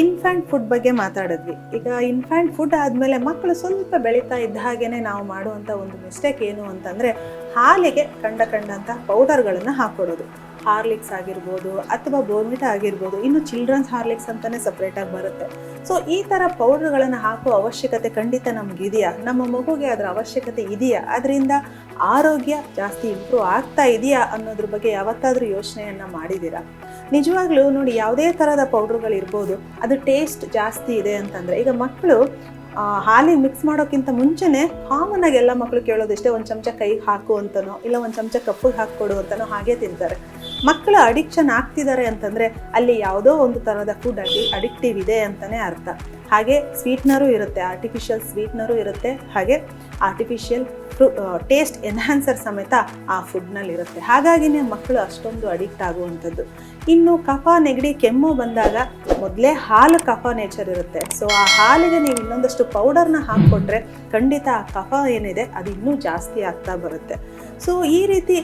Infant food ಬಗ್ಗೆ ಮಾತಾಡಿದ್ವಿ. ಈಗ ಇನ್ಫ್ಯಾಂಟ್ ಫುಡ್ ಆದಮೇಲೆ ಮಕ್ಕಳು ಸ್ವಲ್ಪ ಬೆಳೀತಾ ಇದ್ದ ಹಾಗೇನೆ ನಾವು ಮಾಡುವಂಥ ಒಂದು ಮಿಸ್ಟೇಕ್ ಏನು ಅಂತಂದರೆ ಹಾಲಿಗೆ ಕಂಡ ಕಂಡಂಥ ಪೌಡರ್ಗಳನ್ನು ಹಾಕ್ಕೊಡೋದು ಹಾರ್ಲಿಕ್ಸ್ ಆಗಿರ್ಬೋದು ಅಥವಾ ಬೋರ್ಮಿಟಾ ಆಗಿರ್ಬೋದು, ಇನ್ನು ಚಿಲ್ಡ್ರನ್ಸ್ ಹಾರ್ಲಿಕ್ಸ್ ಅಂತಲೇ ಸಪ್ರೇಟಾಗಿ ಬರುತ್ತೆ. ಸೊ ಈ ಥರ ಪೌಡರ್ಗಳನ್ನು ಹಾಕುವ ಅವಶ್ಯಕತೆ ಖಂಡಿತ ನಮಗಿದೆಯಾ? ನಮ್ಮ ಮಗುಗೆ ಅದರ ಅವಶ್ಯಕತೆ ಇದೆಯಾ? ಅದರಿಂದ ಆರೋಗ್ಯ ಜಾಸ್ತಿ ಇಂಪ್ರೂವ್ ಆಗ್ತಾ ಇದೆಯಾ ಅನ್ನೋದ್ರ ಬಗ್ಗೆ ಯಾವತ್ತಾದರೂ ಯೋಚನೆಯನ್ನು ಮಾಡಿದ್ದೀರಾ? ನಿಜವಾಗ್ಲೂ ನೋಡಿ ಯಾವುದೇ ಥರದ ಪೌಡ್ರುಗಳಿರ್ಬೋದು ಅದು ಟೇಸ್ಟ್ ಜಾಸ್ತಿ ಇದೆ ಅಂತಂದರೆ, ಈಗ ಮಕ್ಕಳು ಹಾಲಿಗೆ ಮಿಕ್ಸ್ ಮಾಡೋಕ್ಕಿಂತ ಮುಂಚೆನೆ ಕಾಮನ್ ಆಗಿ ಎಲ್ಲ ಮಕ್ಕಳು ಕೇಳೋದಿಷ್ಟೇ, ಒಂದು ಚಮಚ ಕೈಗೆ ಹಾಕು ಅಂತನೋ, ಇಲ್ಲ ಒಂದು ಚಮಚ ಕಪ್ಪಿಗೆ ಹಾಕ್ಕೊಡು ಅಂತನೋ ಹಾಗೆ ತಿಂತಾರೆ. ಮಕ್ಕಳು ಅಡಿಕ್ಷನ್ ಆಗ್ತಿದ್ದಾರೆ ಅಂತಂದರೆ, ಅಲ್ಲಿ ಯಾವುದೋ ಒಂದು ಥರದ ಫುಡ್ ಅಡಿ ಅಡಿಕ್ಟಿವ್ ಇದೆ ಅಂತಲೇ ಅರ್ಥ. ಹಾಗೆ ಸ್ವೀಟ್ನರು ಇರುತ್ತೆ ಆರ್ಟಿಫಿಷಿಯಲ್ ಸ್ವೀಟ್ನರು ಇರುತ್ತೆ, ಹಾಗೆ ಆರ್ಟಿಫಿಷಿಯಲ್ ಟೇಸ್ಟ್ ಎನ್ಹಾನ್ಸರ್ ಸಮೇತ ಆ ಫುಡ್ನಲ್ಲಿ ಇರುತ್ತೆ ಹಾಗಾಗಿನೇ ಮಕ್ಕಳು ಅಷ್ಟೊಂದು ಅಡಿಕ್ಟ್ ಆಗುವಂಥದ್ದು. ಇನ್ನು ಕಫ ನೆಗಡಿ ಕೆಮ್ಮು ಬಂದಾಗ ಮೊದಲೇ ಹಾಲು ಕಫ ನೇಚರ್ ಇರುತ್ತೆ. ಸೊ ಆ ಹಾಲಿಗೆ ನೀವು ಇನ್ನೊಂದಷ್ಟು ಪೌಡರ್ನ ಹಾಕ್ಕೊಟ್ರೆ ಖಂಡಿತ ಆ ಕಫ ಏನಿದೆ ಅದು ಇನ್ನೂ ಜಾಸ್ತಿ ಆಗ್ತಾ ಬರುತ್ತೆ. ಸೊ ಈ ರೀತಿ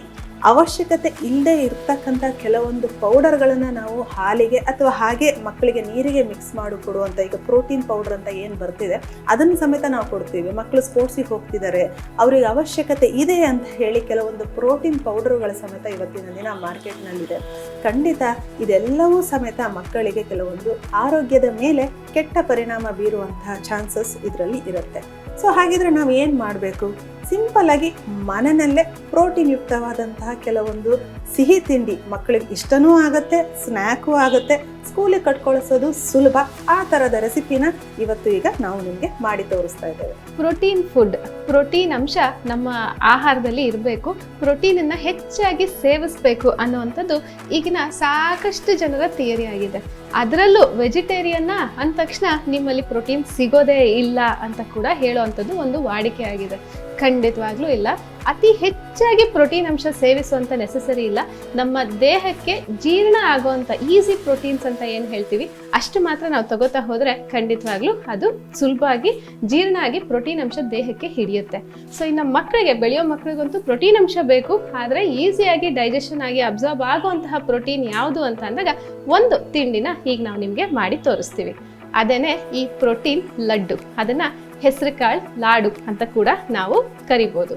ಅವಶ್ಯಕತೆ ಇಲ್ಲದೆ ಇರ್ತಕ್ಕಂಥ ಕೆಲವೊಂದು ಪೌಡರ್ಗಳನ್ನು ನಾವು ಹಾಲಿಗೆ ಅಥವಾ ಹಾಗೆ ಮಕ್ಕಳಿಗೆ ನೀರಿಗೆ ಮಿಕ್ಸ್ ಮಾಡಿ ಕೊಡುವಂಥ ಈಗ ಪ್ರೋಟೀನ್ ಪೌಡರ್ ಅಂತ ಏನು ಬರ್ತಿದೆ, ಅದನ್ನು ಸಮೇತ ನಾವು ಕೊಡ್ತೀವಿ. ಮಕ್ಕಳು ಸ್ಪೋರ್ಟ್ಸಿಗೆ ಹೋಗ್ತಿದ್ದಾರೆ, ಅವರಿಗೆ ಅವಶ್ಯಕತೆ ಇದೆ ಅಂತ ಹೇಳಿ ಕೆಲವೊಂದು ಪ್ರೋಟೀನ್ ಪೌಡರ್ಗಳ ಸಮೇತ ಇವತ್ತಿನ ದಿನ ಮಾರ್ಕೆಟ್ನಲ್ಲಿದೆ. ಖಂಡಿತ ಇದೆಲ್ಲವೂ ಸಮೇತ ಮಕ್ಕಳಿಗೆ ಕೆಲವೊಂದು ಆರೋಗ್ಯದ ಮೇಲೆ ಕೆಟ್ಟ ಪರಿಣಾಮ ಬೀರುವಂತಹ ಚಾನ್ಸಸ್ ಇದರಲ್ಲಿ ಇರುತ್ತೆ. ಸೊ ಹಾಗಿದ್ರೆ ನಾವು ಏನು ಮಾಡಬೇಕು? ಸಿಂಪಲ್ ಆಗಿ ಮನೆಯಲ್ಲೇ ಪ್ರೋಟೀನ್ ಯುಕ್ತವಾದಂತಹ ಕೆಲವೊಂದು ಸಿಹಿ ತಿಂಡಿ ಮಕ್ಕಳಿಗೆ ಇಷ್ಟನೂ ಆಗುತ್ತೆ, ಸ್ನ್ಯಾಕು ಆಗುತ್ತೆ ಸ್ಕೂಲಿಗೆ ಕಟ್ಕೊಳಿಸೋದು ಸುಲಭ. ಆ ಥರದ ರೆಸಿಪಿನ ಇವತ್ತು ಈಗ ನಾವು ನಿಮಗೆ ಮಾಡಿ ತೋರಿಸ್ತಾ ಇದ್ದೇವೆ. Protein food. ಪ್ರೋಟೀನ್ ಅಂಶ ನಮ್ಮ ಆಹಾರದಲ್ಲಿ ಇರಬೇಕು. ಪ್ರೋಟೀನನ್ನು ಹೆಚ್ಚಾಗಿ ಸೇವಿಸಬೇಕು ಅನ್ನುವಂಥದ್ದು ಈಗಿನ ಸಾಕಷ್ಟು ಜನರ ಥಿಯರಿ ಆಗಿದೆ. ಅದರಲ್ಲೂ ವೆಜಿಟೇರಿಯನ್ನ ಅಂದ ತಕ್ಷಣ ನಿಮ್ಮಲ್ಲಿ ಪ್ರೋಟೀನ್ ಸಿಗೋದೇ ಇಲ್ಲ ಅಂತ ಕೂಡ ಹೇಳುವಂಥದ್ದು ಒಂದು ವಾಡಿಕೆ ಆಗಿದೆ. ಖಂಡಿತವಾಗ್ಲೂ ಇಲ್ಲ. ಅತಿ ಹೆಚ್ಚಾಗಿ ಪ್ರೋಟೀನ್ ಅಂಶ ಸೇವಿಸುವಂಥ ನೆಸೆಸರಿ ಇಲ್ಲ. ನಮ್ಮ ದೇಹಕ್ಕೆ ಜೀರ್ಣ ಆಗುವಂಥ ಈಸಿ ಪ್ರೋಟೀನ್ಸ್ ಅಂತ ಏನು ಹೇಳ್ತೀವಿ, ಅಷ್ಟು ಮಾತ್ರ ನಾವು ತಗೋತಾ ಹೋದರೆ ಖಂಡಿತವಾಗ್ಲೂ ಅದು ಸುಲಭವಾಗಿ ಜೀರ್ಣ ಆಗಿ ಪ್ರೋಟೀನ್ ಅಂಶ ದೇಹಕ್ಕೆ ಹಿಡಿಯುತ್ತೆ. ಸೊ ಇನ್ನು ಮಕ್ಕಳಿಗೆ ಬೆಳೆಯೋ ಮಕ್ಕಳಿಗಂತೂ ಪ್ರೋಟೀನ್ ಅಂಶ ಬೇಕು. ಆದರೆ ಈಸಿಯಾಗಿ ಡೈಜೆಷನ್ ಆಗಿ ಅಬ್ಸರ್ವ್ ಆಗುವಂತಹ ಪ್ರೋಟೀನ್ ಯಾವುದು ಅಂತ ಅಂದಾಗ ಒಂದು ತಿಂಡಿನ ಈಗ ನಾವು ನಿಮಗೆ ಮಾಡಿ ತೋರಿಸ್ತೀವಿ. ಅದೇನೆ ಈ ಪ್ರೋಟೀನ್ ಲಡ್ಡು. ಅದನ್ನ ಹೆಸರುಕಾಳು ಲಾಡು ಅಂತ ಕೂಡ ನಾವು ಕರಿಬೋದು.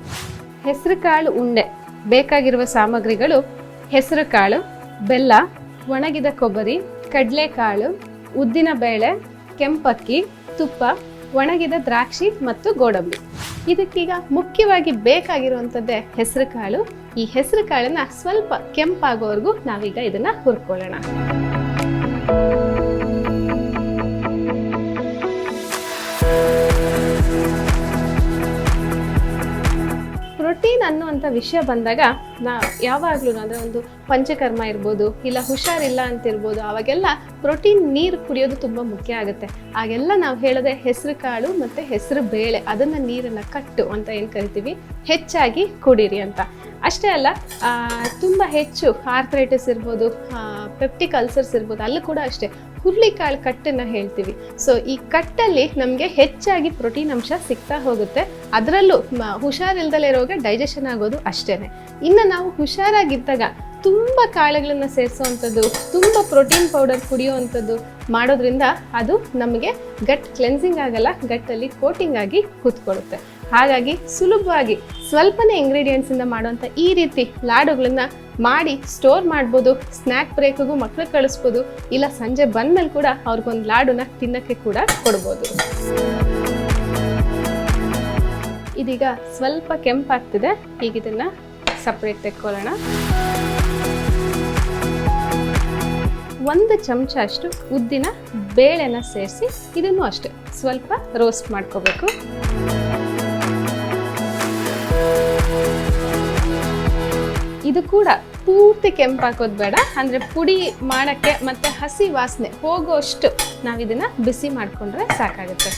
ಹೆಸರುಕಾಳು ಉಂಡೆ ಬೇಕಾಗಿರುವ ಸಾಮಗ್ರಿಗಳು ಹೆಸರುಕಾಳು, ಬೆಲ್ಲ, ಒಣಗಿದ ಕೊಬ್ಬರಿ, ಕಡಲೆಕಾಳು, ಉದ್ದಿನ ಬೇಳೆ, ಕೆಂಪಕ್ಕಿ, ತುಪ್ಪ, ಒಣಗಿದ ದ್ರಾಕ್ಷಿ ಮತ್ತು ಗೋಡಂಬಿ. ಇದಕ್ಕೀಗ ಮುಖ್ಯವಾಗಿ ಬೇಕಾಗಿರುವಂಥದ್ದೇ ಹೆಸರುಕಾಳು. ಈ ಹೆಸರುಕಾಳನ್ನು ಸ್ವಲ್ಪ ಕೆಂಪಾಗೋವರೆಗೂ ನಾವೀಗ ಇದನ್ನ ಹುರ್ಕೊಳ್ಳೋಣ. ಪ್ರೋಟೀನ್ ಅನ್ನುವಂಥ ವಿಷಯ ಬಂದಾಗ ನಾ ಯಾವಾಗಲೂ ಅಂದರೆ ಒಂದು ಪಂಚಕರ್ಮ ಇರ್ಬೋದು, ಇಲ್ಲ ಹುಷಾರಿಲ್ಲ ಅಂತಿರ್ಬೋದು ಆವಾಗೆಲ್ಲ ಪ್ರೋಟೀನ್ ನೀರು ಕುಡಿಯೋದು ತುಂಬ ಮುಖ್ಯ ಆಗುತ್ತೆ. ಆಗೆಲ್ಲ ನಾವು ಹೇಳೋದೆ ಹೆಸರು ಕಾಳು ಮತ್ತು ಹೆಸರು ಬೇಳೆ, ಅದನ್ನು ನೀರನ್ನು ಕಟ್ಟು ಅಂತ ಏನು ಕರಿತೀವಿ? ಹೆಚ್ಚಾಗಿ ಕುಡೀರಿ ಅಂತ. ಅಷ್ಟೇ ಅಲ್ಲ ತುಂಬ ಹೆಚ್ಚು ಆರ್ಥ್ರೈಟಿಸ್ ಇರ್ಬೋದು ಪೆಪ್ಟಿಕ್ ಅಲ್ಸರ್ಸ್ ಇರ್ಬೋದು, ಅಲ್ಲೂ ಕೂಡ ಅಷ್ಟೇ. ಹುರುಳಿಕಾಳು ಕಟ್ಟನ್ನು ಹೇಳ್ತೀವಿ. ಸೊ ಈ ಕಟ್ಟಲ್ಲಿ ನಮಗೆ ಹೆಚ್ಚಾಗಿ ಪ್ರೋಟೀನ್ ಅಂಶ ಸಿಗ್ತಾ ಹೋಗುತ್ತೆ. ಅದರಲ್ಲೂ ಹುಷಾರಿಲ್ದಲೇ ರೋಗ ಡೈಜೆಷನ್ ಆಗೋದು ಅಷ್ಟೇ ಇನ್ನು ನಾವು ಹುಷಾರಾಗಿದ್ದಾಗ ತುಂಬ ಕಾಳುಗಳನ್ನು ಸೇರಿಸೋವಂಥದ್ದು ತುಂಬ ಪ್ರೋಟೀನ್ ಪೌಡರ್ ಕುಡಿಯೋವಂಥದ್ದು ಮಾಡೋದ್ರಿಂದ ಅದು ನಮಗೆ ಗಟ್ ಕ್ಲೆನ್ಸಿಂಗ್ ಆಗಲ್ಲ, ಗಟ್ಟಲ್ಲಿ ಕೋಟಿಂಗ್ ಆಗಿ ಕೂತ್ಕೊಳ್ಳುತ್ತೆ. ಹಾಗಾಗಿ ಸುಲಭವಾಗಿ ಸ್ವಲ್ಪನೇ ಇಂಗ್ರೀಡಿಯೆಂಟ್ಸಿಂದ ಮಾಡುವಂಥ ಈ ರೀತಿ ಲಾಡುಗಳನ್ನು ಮಾಡಿ ಸ್ಟೋರ್ ಮಾಡ್ಬೋದು ಸ್ನ್ಯಾಕ್ ಬ್ರೇಕ್ಗೂ ಮಕ್ಳಿಗೆ ಕಳಿಸ್ಬೋದು, ಇಲ್ಲ ಸಂಜೆ ಬಂದಮೇಲೆ ಕೂಡ ಅವ್ರಿಗೊಂದು ಲಾಡುನ ತಿನ್ನಕ್ಕೆ ಕೂಡ ಕೊಡ್ಬೋದು. ಇದೀಗ ಸ್ವಲ್ಪ ಕೆಂಪಾಗ್ತಿದೆ, ಈಗ ಇದನ್ನ ಸಪ್ರೇಟ್ ತೆಕ್ಕೊಳ್ಳೋಣ. ಒಂದು ಚಮಚ ಅಷ್ಟು ಉದ್ದಿನ ಬೇಳೆನ ಸೇರಿಸಿ, ಇದನ್ನು ಅಷ್ಟೇ ಸ್ವಲ್ಪ ರೋಸ್ಟ್ ಮಾಡ್ಕೋಬೇಕು. ಇದು ಕೂಡ ಪೂರ್ತಿ ಕೆಂಪಾಕೋದು ಬೇಡ. ಅಂದರೆ ಪುಡಿ ಮಾಡೋಕ್ಕೆ ಮತ್ತು ಹಸಿ ವಾಸನೆ ಹೋಗೋಷ್ಟು ನಾವು ಇದನ್ನು ಬಿಸಿ ಮಾಡಿಕೊಂಡ್ರೆ ಸಾಕಾಗುತ್ತೆ.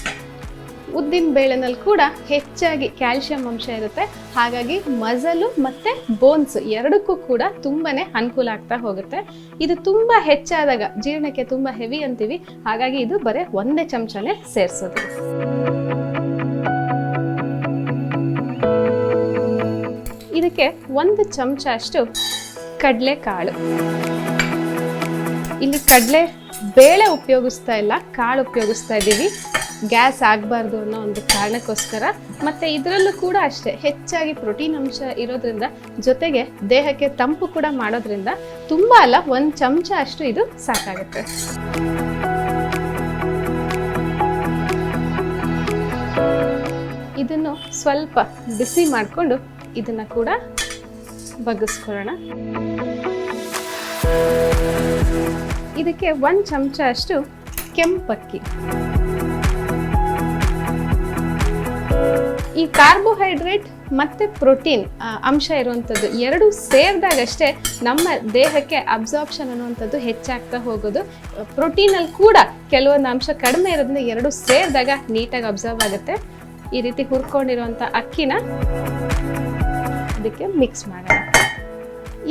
ಉದ್ದಿನ ಬೇಳೆನಲ್ಲಿ ಕೂಡ ಹೆಚ್ಚಾಗಿ ಕ್ಯಾಲ್ಶಿಯಂ ಅಂಶ ಇರುತ್ತೆ. ಹಾಗಾಗಿ ಮಜಲು ಮತ್ತು ಬೋನ್ಸ್ ಎರಡಕ್ಕೂ ಕೂಡ ತುಂಬಾ ಅನುಕೂಲ ಆಗ್ತಾ ಹೋಗುತ್ತೆ. ಇದು ತುಂಬ ಹೆಚ್ಚಾದಾಗ ಜೀರ್ಣಕ್ಕೆ ತುಂಬ ಹೆವಿ ಅಂತೀವಿ. ಹಾಗಾಗಿ ಇದು ಬರೀ ಒಂದೇ ಚಮಚನೇ ಸೇರಿಸೋದು. ಇದಕ್ಕೆ ಒಂದು ಚಮಚ ಅಷ್ಟು ಕಡಲೆಕಾಳು. ಇಲ್ಲಿ ಕಡಲೆ ಬೇಳೆ ಉಪಯೋಗಿಸ್ತಾ ಇಲ್ಲ, ಕಾಳು ಉಪಯೋಗಿಸ್ತಾ ಇದ್ದೀವಿ. ಗ್ಯಾಸ್ ಆಗಬಾರ್ದು ಅನ್ನೋ ಒಂದು ಕಾರಣಕ್ಕೋಸ್ಕರ. ಮತ್ತು ಇದರಲ್ಲೂ ಕೂಡ ಅಷ್ಟೇ, ಹೆಚ್ಚಾಗಿ ಪ್ರೋಟೀನ್ ಅಂಶ ಇರೋದ್ರಿಂದ, ಜೊತೆಗೆ ದೇಹಕ್ಕೆ ತಂಪು ಕೂಡ ಮಾಡೋದ್ರಿಂದ ತುಂಬ ಅಲ್ಲ, ಒಂದು ಚಮಚ ಅಷ್ಟು ಇದು ಸಾಕಾಗುತ್ತೆ. ಇದನ್ನು ಸ್ವಲ್ಪ ಬಿಸಿ ಮಾಡಿಕೊಂಡು ಇದನ್ನ ಕೂಡ ಬಗ್ಗಿಸ್ಕೊಳ್ಳೋಣ. ಇದಕ್ಕೆ ಒಂದು ಚಮಚ ಅಷ್ಟು ಕೆಂಪಕ್ಕಿ. ಈ ಕಾರ್ಬೋಹೈಡ್ರೇಟ್ ಮತ್ತೆ ಪ್ರೋಟೀನ್ ಅಂಶ ಇರುವಂಥದ್ದು ಎರಡು ಸೇರಿದಾಗಷ್ಟೇ ನಮ್ಮ ದೇಹಕ್ಕೆ ಅಬ್ಸಾರ್ಪ್ಷನ್ ಅನ್ನುವಂಥದ್ದು ಹೆಚ್ಚಾಗ್ತಾ ಹೋಗೋದು. ಪ್ರೋಟೀನಲ್ಲಿ ಕೂಡ ಕೆಲವೊಂದು ಅಂಶ ಕಡಿಮೆ ಇರೋದ್ರಿಂದ ಎರಡು ಸೇರಿದಾಗ ನೀಟಾಗಿ ಅಬ್ಸರ್ವ್ ಆಗುತ್ತೆ. ಈ ರೀತಿ ಹುರ್ಕೊಂಡಿರುವಂಥ ಅಕ್ಕಿನ ಇದಕ್ಕೆ ಮಿಕ್ಸ್ ಮಾಡೋಣ.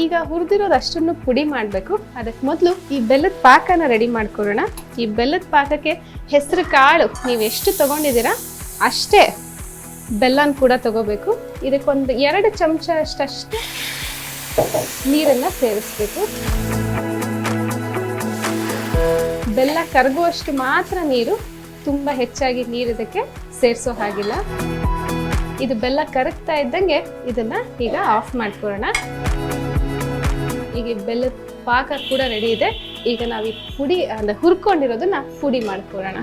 ಈಗ ಹುರಿದಿರೋದು ಅಷ್ಟನ್ನು ಪುಡಿ ಮಾಡಬೇಕು. ಅದಕ್ಕೆ ಮೊದಲು ಈ ಬೆಲ್ಲದ ಪಾಕನ ರೆಡಿ ಮಾಡ್ಕೊಳ್ಳೋಣ. ಈ ಬೆಲ್ಲದ ಪಾಕಕ್ಕೆ ಹೆಸರು ಕಾಳು, ನೀವು ಎಷ್ಟು ತೊಗೊಂಡಿದ್ದೀರಾ ಅಷ್ಟೇ ಬೆಲ್ಲನ ಕೂಡ ತಗೋಬೇಕು. ಇದಕ್ಕೊಂದು ಎರಡು ಚಮಚ ಅಷ್ಟಷ್ಟು ನೀರನ್ನು ಸೇರಿಸ್ಬೇಕು. ಬೆಲ್ಲ ಕರಗುವಷ್ಟು ಮಾತ್ರ ನೀರು, ತುಂಬ ಹೆಚ್ಚಾಗಿ ನೀರು ಇದಕ್ಕೆ ಸೇರಿಸೋ ಹಾಗಿಲ್ಲ. ಇದು ಬೆಲ್ಲ ಕರಗ್ತಾ ಇದ್ದಂಗೆ ಇದನ್ನ ಈಗ ಆಫ್ ಮಾಡ್ಕೊಳ್ಳೋಣ. ಈಗ ಬೆಲ್ಲ ಪಾಕ ಕೂಡ ರೆಡಿ ಇದೆ. ಈಗ ನಾವು ಈ ಪುಡಿ, ಅಂದ್ರೆ ಹುರ್ಕೊಂಡಿರೋದನ್ನ ಪುಡಿ ಮಾಡ್ಕೊಳ್ಳೋಣ.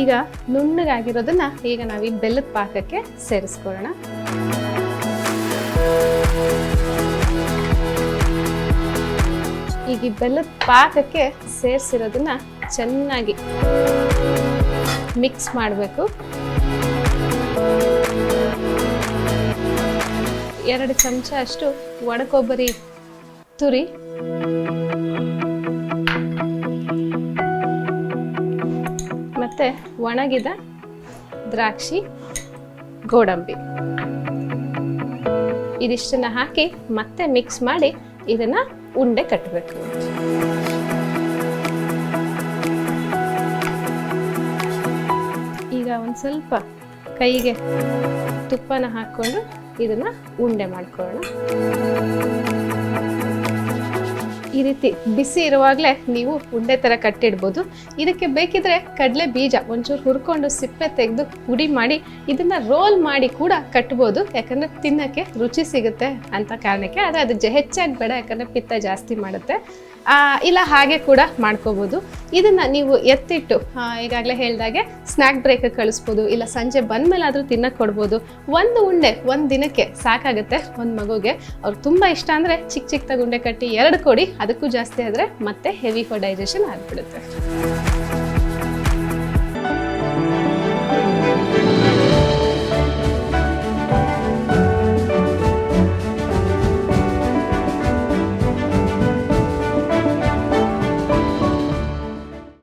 ಈಗ ನುಣ್ಣಗಾಗಿರೋದನ್ನ ಈಗ ನಾವು ಈ ಬೆಲ್ಲದ ಪಾಕಕ್ಕೆ ಸೇರಿಸ್ಕೊಳ್ಳೋಣ. ಈ ಬೆಲ್ಲದ ಪಾಕಕ್ಕೆ ಸೇರಿಸಿರೋದನ್ನ ಚೆನ್ನಾಗಿ ಮಿಕ್ಸ್ ಮಾಡಬೇಕು. ಎರಡು ಚಮಚ ಅಷ್ಟು ಒಣಕೊಬ್ಬರಿ ತುರಿ. ಮತ್ತೆ ಒಣಗಿದ ದ್ರಾಕ್ಷಿ, ಗೋಡಂಬಿ. ಇದಿಷ್ಟನ್ನ ಹಾಕಿ ಮತ್ತೆ ಮಿಕ್ಸ್ ಮಾಡಿ ಇದನ್ನ ಉಂಡೆ ಕಟ್ಟಬೇಕು ಈಗ ಒಂದು ಸ್ವಲ್ಪ ಕೈಗೆ ತುಪ್ಪನ ಹಾಕ್ಕೊಂಡು ಇದನ್ನ ಉಂಡೆ ಮಾಡ್ಕೊಳ್ಳೋಣ. ಈ ರೀತಿ ಬಿಸಿ ಇರುವಾಗಲೇ ನೀವು ಉಂಡೆ ಥರ ಕಟ್ಟಿಡ್ಬೋದು. ಇದಕ್ಕೆ ಬೇಕಿದ್ರೆ ಕಡಲೆ ಬೀಜ ಒಂಚೂರು ಹುರ್ಕೊಂಡು ಸಿಪ್ಪೆ ತೆಗೆದು ಪುಡಿ ಮಾಡಿ ಇದನ್ನು ರೋಲ್ ಮಾಡಿ ಕೂಡ ಕಟ್ಬೋದು. ಯಾಕಂದರೆ ತಿನ್ನಕ್ಕೆ ರುಚಿ ಸಿಗುತ್ತೆ ಅಂತ ಕಾರಣಕ್ಕೆ ಆದರೆ ಅದು ಹೆಚ್ಚಾಗಿ ಬೇಡ ಯಾಕಂದರೆ ಪಿತ್ತ ಜಾಸ್ತಿ ಮಾಡುತ್ತೆ. ಇಲ್ಲ ಹಾಗೆ ಕೂಡ ಮಾಡ್ಕೋಬೋದು. ಇದನ್ನ ನೀವು ಎತ್ತಿಟ್ಟು ಈಗಾಗಲೇ ಹೇಳಿದಾಗೆ ಸ್ನ್ಯಾಕ್ ಬ್ರೇಕ್ ಕಳಿಸ್ಬೋದು, ಇಲ್ಲ ಸಂಜೆ ಬಂದ್ಮೇಲೆ ಆದರೂ ತಿನ್ನಕ್ಕೆ ಕೊಡ್ಬೋದು. ಒಂದು ಉಂಡೆ ಒಂದು ದಿನಕ್ಕೆ ಸಾಕಾಗುತ್ತೆ ಒಂದು ಮಗುಗೆ. ಅವ್ರು ತುಂಬ ಇಷ್ಟ ಅಂದರೆ ಚಿಕ್ಕ ಚಿಕ್ಕದಾಗಿ ಉಂಡೆ ಕಟ್ಟಿ ಎರಡು ಕೊಡಿ, ಅದಕ್ಕೂ ಜಾಸ್ತಿ ಆದರೆ ಮತ್ತೆ ಹೆವಿ ಫಾರ್ ಡೈಜೆಷನ್ ಆಗಿಬಿಡುತ್ತೆ.